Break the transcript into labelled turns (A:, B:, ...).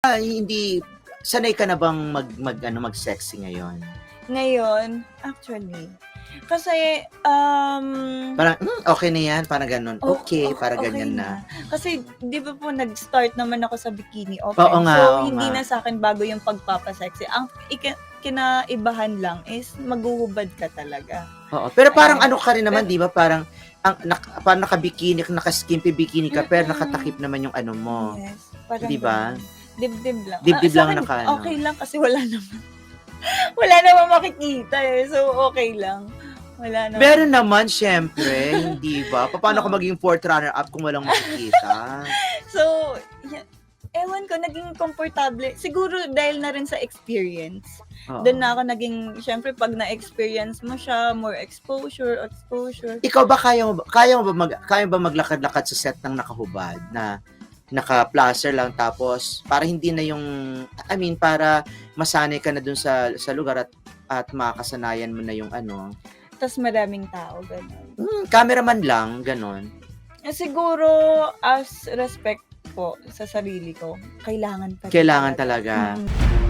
A: Ah, hindi sanay ka na bang mag mag ano mag-sexy ngayon?
B: Ngayon, actually, kasi, um,
A: Parang "Hmm, okay na 'yan, parang gano'n.
B: o-
A: Okay,
B: o-
A: para
B: okay
A: ganyan na.
B: Kasi, di ba po, nag-start naman ako sa bikini open.
A: Oo nga,
B: so,
A: oo
B: hindi
A: nga.
B: na sa akin bago yung pagpapasexy. Ang kinaibahan lang is maghuhubad ka talaga.
A: Oo, pero parang
B: Ayan.
A: ano ka rin naman, 'di ba? Parang ang nak, parang naka-bikini, naka-skimpy bikini ka, pero
B: Mm-mm.
A: nakatakip naman yung ano mo.
B: Yes.
A: Di ba?
B: Dibdib lang.
A: Dibdib
B: Ah,
A: lang
B: akin,
A: naka, ano.
B: Okay lang kasi wala naman. wala naman makikita eh. So, okay lang. Wala naman.
A: Meron naman, syempre, hindi ba? Paano ka maging fourth runner-up kung walang makikita?
B: So, y- ewan ko, naging komportable. Siguro dahil na rin sa experience.
A: Oo.
B: Doon na ako naging, syempre pag na-experience mo siya, more exposure, exposure.
A: Ikaw ba kaya mo kaya mo ba mag, kaya mo ba maglakad-lakad sa set ng nakahubad na naka-placer lang tapos para hindi na yung I mean para masanay ka na dun sa sa lugar at at makasanayan mo na yung ano.
B: Tapos maraming tao, gano'n.
A: Hmm, cameraman lang, ganon.
B: Eh, Siguro, as respect po sa sarili ko, kailangan pa
A: Kailangan talaga.
B: Mm.